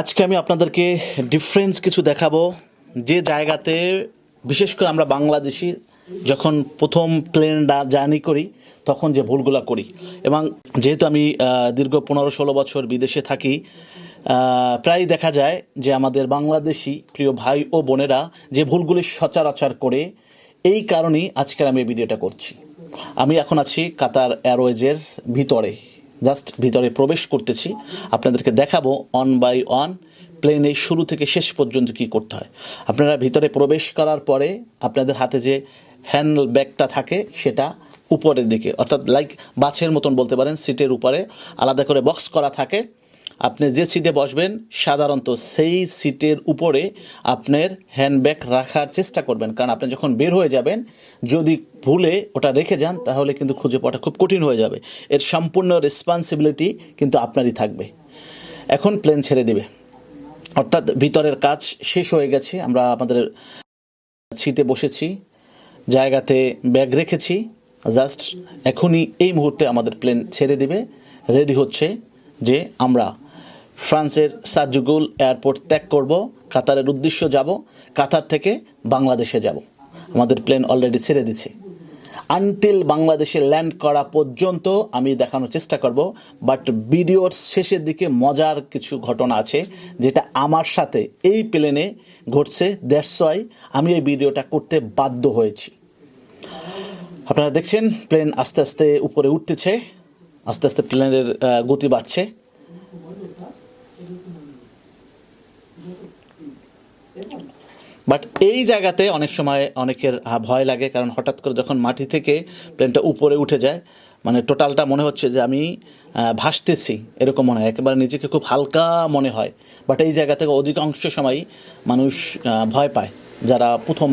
আজকে আমি আপনাদেরকে ডিফারেন্স কিছু দেখাবো। যে জায়গাতে, বিশেষ করে আমরা বাংলাদেশি যখন প্রথম প্লেন জার্নি করি, তখন যে ভুলগুলো করি। এবং যেহেতু আমি দীর্ঘ পনেরো ষোলো বছর বিদেশে থাকি প্রায় দেখা যায় যে আমাদের বাংলাদেশি প্রিয় ভাই ও বোনেরা যে ভুলগুলি সচরাচর করে, এই কারণেই আজকের আমি এই ভিডিওটা করছি। আমি এখন আছি কাতার এয়ারওয়েজের ভিতরে। জাস্ট ভিতরে প্রবেশ করতেছি। আপনাদেরকে দেখাবো অন বাই অন প্লেনে শুরু থেকে শেষ পর্যন্ত কি করতে হয়। আপনারা ভিতরে প্রবেশ করার পরে আপনাদের হাতে যে হ্যান্ড ব্যাগটা থাকে, সেটা উপরের দিকে, অর্থাৎ লাইক বাছের মতন বলতে পারেন সিটের উপরে আলাদা করে বক্স করা থাকে। আপনি যে সিটে বসবেন, সাধারণত সেই সিটের উপরে আপনার হ্যান্ডব্যাগ রাখার চেষ্টা করবেন। কারণ আপনি যখন বের হয়ে যাবেন, যদি ভুলে ওটা রেখে যান, তাহলে কিন্তু খুঁজে পাওয়াটা খুব কঠিন হয়ে যাবে। এর সম্পূর্ণ রেসপন্সিবিলিটি কিন্তু আপনারই থাকবে। এখন প্লেন ছেড়ে দিবে। অর্থাৎ ভিতরের কাজ শেষ হয়ে গেছে। আমরা আমাদের সিটে বসেছি, জায়গাতে ব্যাগ রেখেছি। জাস্ট এখনই এই মুহূর্তে আমাদের প্লেন ছেড়ে দিবে। রেডি হচ্ছে যে আমরা ফ্রান্সের সাজুগুল এয়ারপোর্ট ত্যাগ করব, কাতারের উদ্দেশ্য যাব, কাতার থেকে বাংলাদেশে যাব। আমাদের প্লেন অলরেডি ছেড়ে দিছে। আনটিল বাংলাদেশে ল্যান্ড করা পর্যন্ত আমি দেখানোর চেষ্টা করব, বাট ভিডিওর শেষের দিকে মজার কিছু ঘটনা আছে, যেটা আমার সাথে এই প্লেনে ঘটছে ওয়াই আমি এই ভিডিওটা করতে বাধ্য হয়েছি। আপনারা দেখছেন, প্লেন আস্তে আস্তে উপরে উঠতেছে, আস্তে আস্তে প্লেনের গতি বাড়ছে। বাট এই জায়গাতে অনেক সময় অনেকের ভয় লাগে, কারণ হঠাৎ করে যখন মাটি থেকে প্লেনটা উপরে উঠে যায় মানে টোটালটা মনে হচ্ছে যে আমি ভাসতেছি, এরকম মনে হয়। একেবারে নিজেকে খুব হালকা মনে হয়। বাট এই জায়গা থেকে অধিকাংশ সময়ই মানুষ ভয় পায়। যারা প্রথম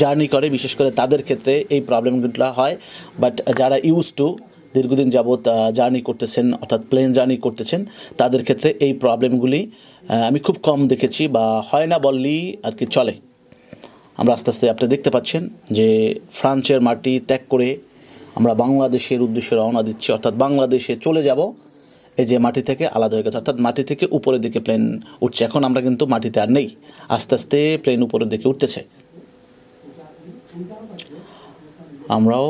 জার্নি করে, বিশেষ করে তাদের ক্ষেত্রে এই প্রবলেমগুলো হয়। বাট যারা ইউজ টু দীর্ঘদিন যাবৎ জার্নি করতেছেন, অর্থাৎ প্লেন জার্নি করতেছেন, তাদের ক্ষেত্রে এই প্রবলেমগুলি আমি খুব কম দেখেছি বা হয় না বললেই আর কি চলে। আমরা আস্তে আস্তে আপনি দেখতে পাচ্ছেন যে ফ্রান্সের মাটি ত্যাগ করে আমরা বাংলাদেশের উদ্দেশ্যে রওনা দিচ্ছি। অর্থাৎ বাংলাদেশে চলে যাব। এই যে মাটি থেকে আলাদা হয়ে গেছে। অর্থাৎ মাটি থেকে উপরের দিকে প্লেন উঠছে। এখন আমরা কিন্তু মাটিতে আর নেই। আস্তে আস্তে প্লেন উপরের দিকে উঠতেছে। আমরাও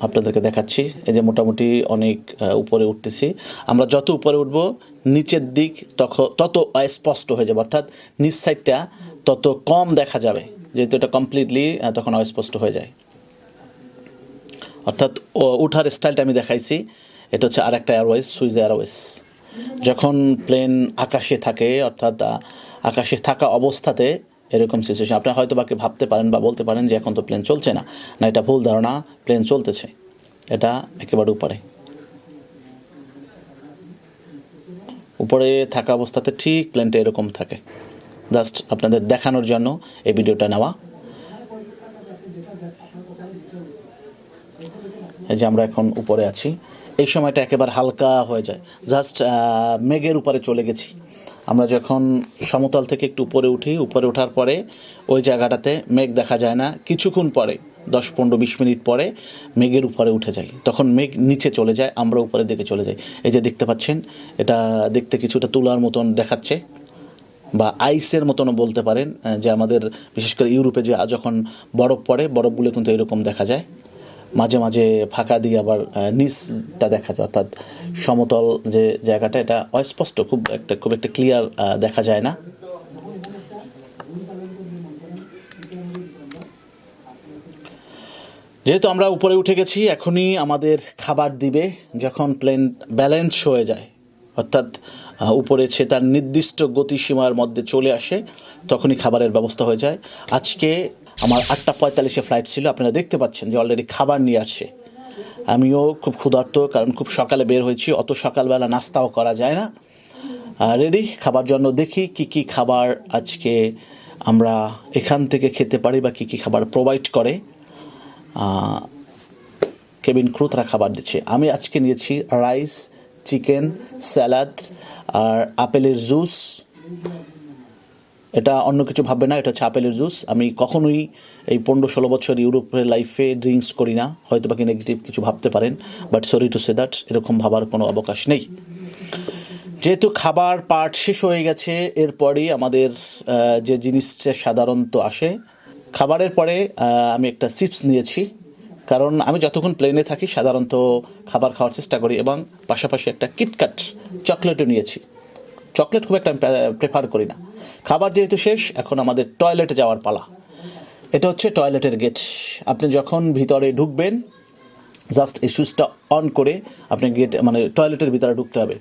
আপনাদেরকে দেখাচ্ছি। এই যে মোটামুটি অনেক উপরে উঠতেছি। আমরা যত উপরে উঠব, নিচের দিক তখন তত অস্পষ্ট হয়ে যাবে। অর্থাৎ নিচ সাইডটা তত কম দেখা যাবে। যেহেতু এটা কমপ্লিটলি তখন অস্পষ্ট হয়ে যায়। অর্থাৎ ওঠার স্টাইলটা আমি দেখাইছি। এটা হচ্ছে আর একটা এয়ারওয়েজ সুইজ এয়ারওয়েজ যখন প্লেন আকাশে থাকে, অর্থাৎ আকাশে থাকা অবস্থাতে এরকম সিচুয়েশন আপনি হয়তো বাকি ভাবতে পারেন বা বলতে পারেন যে এখন তো প্লেন চলছে না। না, এটা ভুল ধারণা। প্লেন চলতেছে। এটা একেবারে উপরে। উপরে থাকা অবস্থাতে ঠিক প্লেনটা এরকম থাকে। জাস্ট আপনাদের দেখানোর জন্য এই ভিডিওটা নেওয়া। এই যে আমরা এখন উপরে আছি। এই সময়টা একেবারে হালকা হয়ে যায়। জাস্ট মেঘের উপরে চলে গেছি। আমরা যখন সমতল থেকে একটু উপরে উঠি, উপরে ওঠার পরে ওই জায়গাটাতে মেঘ দেখা যায় না। কিছুক্ষণ পরে, দশ, পনেরো, বিশ মিনিট পরে মেঘের উপরে উঠে যাই। তখন মেঘ নিচে চলে যায়, আমরা উপরের দিকে চলে যাই। এই যে দেখতে পাচ্ছেন, এটা দেখতে কিছুটা তুলার মতন দেখাচ্ছে বা আইসের মতনও বলতে পারেন যে আমাদের, বিশেষ করে ইউরোপে যে যখন বরফ পড়ে, বরফগুলো কিন্তু এরকম দেখা যায়। মাঝে মাঝে ফাঁকা দিয়ে আবার নিচটা দেখা যায়। অর্থাৎ সমতল যে জায়গাটা, এটা অস্পষ্ট, খুব একটা খুব একটা ক্লিয়ার দেখা যায় না। যেহেতু আমরা উপরে উঠে গেছি, এখনই আমাদের খাবার দিবে যখন প্লেন ব্যালেন্স হয়ে যায়। অর্থাৎ উপরে সে তার নির্দিষ্ট গতিসীমার মধ্যে চলে আসে, তখনই খাবারের ব্যবস্থা হয়ে যায়। আজকে আমার আটটা পঁয়তাল্লিশে ফ্লাইট ছিল, আপনারা দেখতে পাচ্ছেন যে অলরেডি খাবার নিয়ে আসছে আমিও খুব ক্ষুধার্ত, কারণ খুব সকালে বের হয়েছি, অত সকালবেলা নাস্তাও করা যায় না। রেডি খাবার জন্য দেখি কি কি খাবার আজকে আমরা এখান থেকে খেতে পারি বা কি কি খাবার প্রোভাইড করে। কেবিন ক্রু তারা খাবার দিচ্ছে। আমি আজকে নিয়েছি রাইস চিকেন স্যালাড আর আপেলের জুস এটা অন্য কিছু ভাববে না, এটা হচ্ছে জুস আমি কখনোই এই পনেরো ষোলো বছর ইউরোপের লাইফে ড্রিঙ্কস করি না হয়তো বাকি নেগেটিভ কিছু ভাবতে পারেন but sorry to say that এরকম ভাবার কোনো অবকাশ নেই। যেহেতু খাবার পার্ট শেষ হয়ে গেছে, এরপরই আমাদের যে জিনিসটা সাধারণত আসে, খাবারের পরে আমি একটা চিপস নিয়েছি, কারণ আমি যতক্ষণ প্লেনে থাকি, সাধারণত খাবার খাওয়ার চেষ্টা করি এবং পাশাপাশি একটা কিটকাট চকলেটও নিয়েছি। চকলেট খুব একটা আমি প্রেফার করি না। খাবার যেহেতু শেষ, এখন আমাদের টয়লেটে যাওয়ার পালা। এটা হচ্ছে টয়লেটের গেট আপনি যখন ভিতরে ঢুকবেন জাস্ট এই সুইচটা অন করে আপনি গেট মানে টয়লেটের ভিতরে ঢুকতে হবে।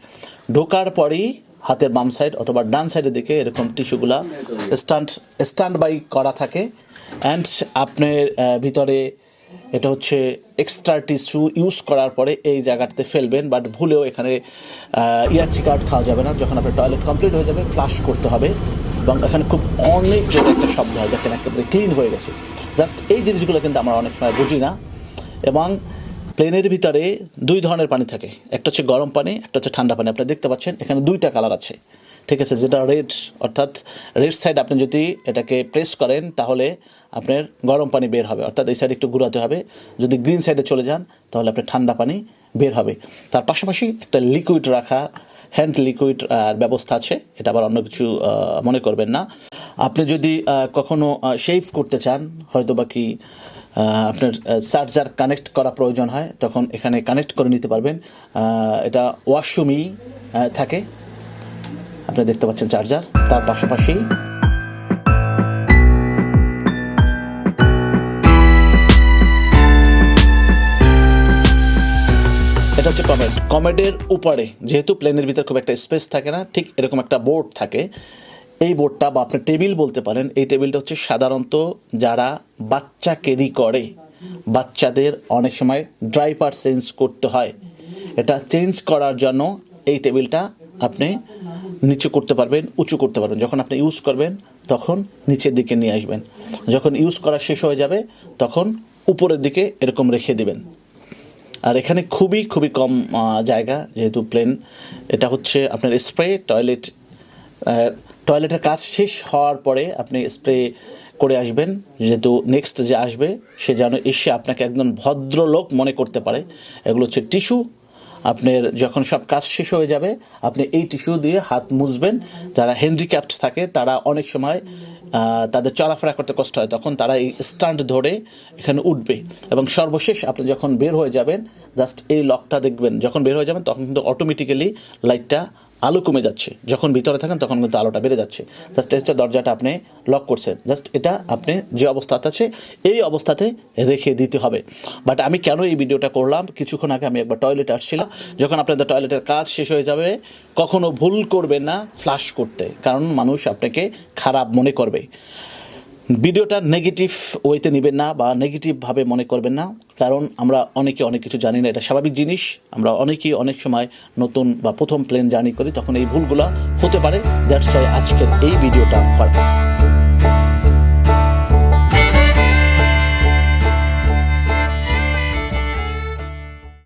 ঢোকার পরেই হাতের বাম সাইড অথবা ডান সাইডের দিকে এরকম টিস্যুগুলা স্ট্যান্ড স্ট্যান্ড বাই করা থাকে। অ্যান্ড আপনার ভিতরে এটা হচ্ছে এক্সট্রা টিস্যু ইউজ করার পরে এই জায়গাটাতে ফেলবেন বাট ভুলেও এখানে ইয়ারচি কার্ড খাওয়া যাবে না, যখন আপনার টয়লেট কমপ্লিট হয়ে যাবে ফ্লাশ করতে হবে। এবং এখানে খুব অনেক জোরে একটা শব্দ হয়, দেখেন একেবারে ক্লিন হয়ে গেছে। জাস্ট এই জিনিসগুলো কিন্তু আমরা অনেক সময় বুঝি না। এবং প্লেনের ভিতরে দুই ধরনের পানি থাকে। একটা হচ্ছে গরম পানি, একটা হচ্ছে ঠান্ডা পানি। আপনি দেখতে পাচ্ছেন, এখানে দুইটা কালার আছে। ঠিক আছে, যেটা রেড অর্থাৎ রেড সাইড আপনি যদি এটাকে প্রেস করেন, তাহলে আপনার গরম পানি বের হবে। অর্থাৎ এই সাইডে একটু ঘুরাতে হবে। যদি গ্রিন সাইডে চলে যান, তাহলে আপনার ঠান্ডা পানি বের হবে। তার পাশাপাশি একটা লিকুইড রাখা হ্যান্ড লিকুইড ব্যবস্থা আছে। এটা আবার অন্য কিছু মনে করবেন না। আপনি যদি কখনো শেভ করতে চান, হয়তো বা কি আপনার চার্জার কানেক্ট করা প্রয়োজন হয়, তখন এখানে কানেক্ট করে নিতে পারবেন। এটা ওয়াশরুমই থাকে। আপনি দেখতে পাচ্ছেন চার্জার, তার পাশাপাশি এটা হচ্ছে কমেড। কমেডের উপরে, যেহেতু প্লেনের ভিতরে খুব একটা স্পেস থাকে না, ঠিক এরকম একটা বোর্ড থাকে। এই বোর্ডটা বা আপনি টেবিল বলতে পারেন, এই টেবিলটা হচ্ছে সাধারণত যারা বাচ্চা ক্যারি করে, বাচ্চাদের অনেক সময় ড্রাইপার চেঞ্জ করতে হয়। এটা চেঞ্জ করার জন্য এই টেবিলটা আপনি নিচু করতে পারবেন, উঁচু করতে পারবেন। যখন আপনি ইউজ করবেন, তখন নিচের দিকে নিয়ে আসবেন। যখন ইউজ করা শেষ হয়ে যাবে, তখন উপরের দিকে এরকম রেখে দিবেন। আর এখানে খুবই খুবই কম জায়গা, যেহেতু প্লেন এটা হচ্ছে আপনার স্প্রে টয়লেট টয়লেটের কাজ শেষ হওয়ার পরে আপনি স্প্রে করে আসবেন। যেহেতু নেক্সট যে আসবে, সে যেন এসে আপনাকে একদম ভদ্রলোক মনে করতে পারে। এগুলো হচ্ছে টিস্যু আপনার যখন সব কাজ শেষ হয়ে যাবে, আপনি এই টিস্যু দিয়ে হাত মুছবেন। যারা হ্যান্ডিক্যাপ্ট থাকে, তারা অনেক সময় তাদের চলাফেরা করতে কষ্ট হয়, তখন তারা এই স্ট্যান্ড ধরে এখানে উঠবে। এবং সর্বশেষ আপনি যখন বের হয়ে যাবেন জাস্ট এই লকটা দেখবেন। যখন বের হয়ে যাবেন, তখন কিন্তু অটোমেটিক্যালি লাইটটা আলো কমে যাচ্ছে। যখন ভিতরে থাকেন, তখন কিন্তু আলোটা বেড়ে যাচ্ছে। জাস্ট হচ্ছে দরজাটা আপনি লক করছেন। জাস্ট এটা আপনি যে অবস্থাতে আছে, এই অবস্থাতে রেখে দিতে হবে। বাট আমি কেন এই ভিডিওটা করলাম? কিছুক্ষণ আগে আমি একবার টয়লেটে আসছিলাম। যখন আপনাদের টয়লেটের কাজ শেষ হয়ে যাবে, কখনো ভুল করবেন না ফ্লাশ করতে। কারণ মানুষ আপনাকে খারাপ মনে করবে। ভিডিওটা নেগেটিভ ওয়েতে নেবেন না বা নেগেটিভভাবে মনে করবেন না। কারণ আমরা অনেকে অনেক কিছু জানি না, এটা স্বাভাবিক জিনিস। আমরা অনেকেই অনেক সময় নতুন বা প্রথম প্লেন জার্নি করি, তখন এই ভুলগুলো হতে পারে। দ্যাটস ওয়াই আজকের এই ভিডিওটা করা